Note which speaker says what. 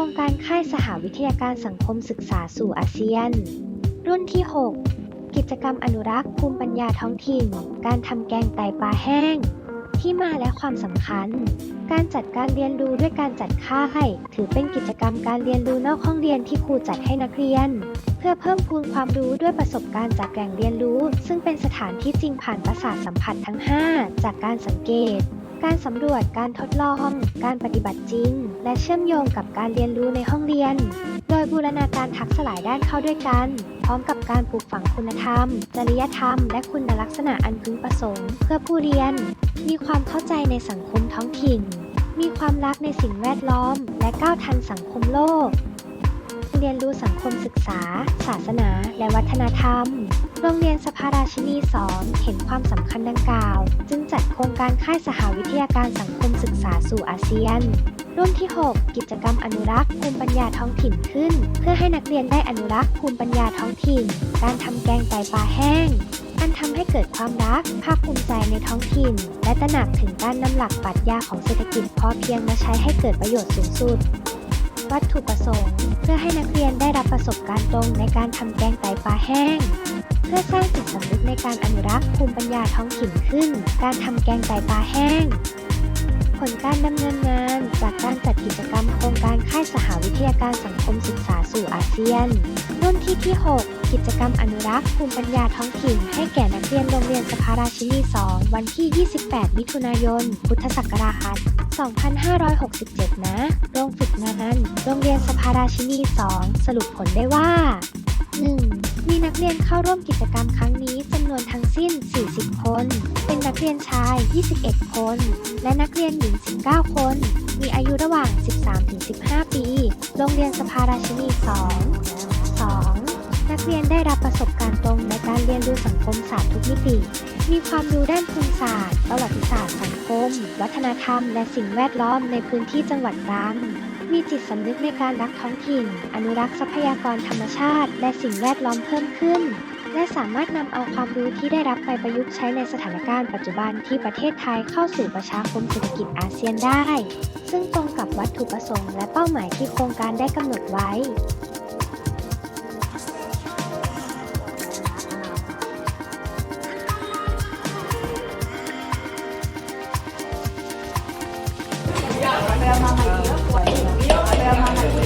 Speaker 1: ครงการค่ายสหวิทยาการสังคมศึกษาสู่อาเซียน รุ่นที่ 6 กิจกรรมอนุรักษ์ภูมิปัญญาท้องถิ่น การทำแกงไตปลาแห้ง ที่มาและความสำคัญ การจัดการเรียนรู้ด้วยการจัดค่าย ถือเป็นกิจกรรมการเรียนรู้นอกห้องเรียนที่ครูจัดให้นักเรียน เพื่อเพิ่มพูนความรู้ด้วยประสบการณ์จากแหล่งเรียนรู้ ซึ่งเป็นสถานที่จริงผ่านประสาทสัมผัสทั้ง 5 จากการสังเกต การสำรวจการทดลอง การปฏิบัติจริง และเชื่อมโยงกับการเรียนรู้ในห้องเรียน โดยบูรณาการทักษะหลายด้านเข้าด้วยกัน พร้อมกับการปลูกฝังคุณธรรม จริยธรรม และคุณลักษณะอันพึงประสงค์ เพื่อผู้เรียน มีความเข้าใจในสังคมท้องถิ่น มีความรักในสิ่งแวดล้อม และก้าวทันสังคมโลก เรียนรู้สังคมศึกษา ศาสนา และวัฒนธรรม โรงเรียนสภาราชินีสอนเห็นความสำคัญดังกล่าว จึงจัดโครงการค่ายสหวิทยาการสังคมศึกษาสู่อาเซียน รุ่นที่ 6 กิจกรรมอนุรักษ์ภูมิปัญญาท้องถิ่นขึ้น เพื่อให้นักเรียนได้อนุรักษ์ภูมิปัญญาท้องถิ่น การทำแกงไตปลาแห้งอันทำให้เกิดความรัก ภาคภูมิใจในท้องถิ่น และตระหนักถึงการนำหลักปรัชญาของเศรษฐกิจพอเพียงมาใช้ให้เกิดประโยชน์สูงสุด วัตถุประสงค์ เพื่อให้นักเรียนได้รับประสบการณ์ตรงในการทำแกงไตปลาแห้ง เพื่อสร้างจิตสำนึกในการอนุรักษ์ภูมิปัญญาท้องถิ่นขึ้น การทำแกงไตปลาแห้ง ผลการดำเนินงานจากการจัดกิจกรรมโครงการค่ายสหวิทยาการสังคมศึกษาสู่อาเซียน รุ่นที่ที่ 6กิจกรรมอนุรักษ์ภูมิปัญญาท้องถิ่น ให้แก่นักเรียนโรงเรียนสภาราชินี 2 วันที่ 28 มิถุนายน พุทธศักราช 2567 นะ โรงฝึกงาน โรงเรียนสภาราชินี 2 สรุปผลได้ว่า 1. มีนักเรียนเข้าร่วมกิจกรรมครั้งนี้จำนวนทั้งสิ้น 40 คน เป็นนักเรียนชาย 21 คน และนักเรียนหญิง 19 คน มีอายุระหว่าง 13-15 ปี โรงเรียนสภาราชินี 2 2. นักเรียนได้รับประสบการณ์ตรงในการเรียนรู้สังคมศาสตร์ทุกมิติ มีความรู้ด้านภูมิศาสตร์ ประวัติศาสตร์สังคม วัฒนธรรม และสิ่งแวดล้อมในพื้นที่จังหวัดตรังมีจิตสำนึกในการรักท้องถิ่น อนุรักษ์ทรัพยากรธรรมชาติ และสิ่งแวดล้อมเพิ่มขึ้น และสามารถนำเอาความรู้ที่ได้รับไปประยุกต์ใช้ในสถานการณ์ปัจจุบันที่ประเทศไทยเข้าสู่ประชาคมเศรษฐกิจอาเซียนได้ ซึ่งตรงกับวัตถุประสงค์และเป้าหมายที่โครงการได้กำหนดไว้ Kaya mama iyo. Kaya mama iyo.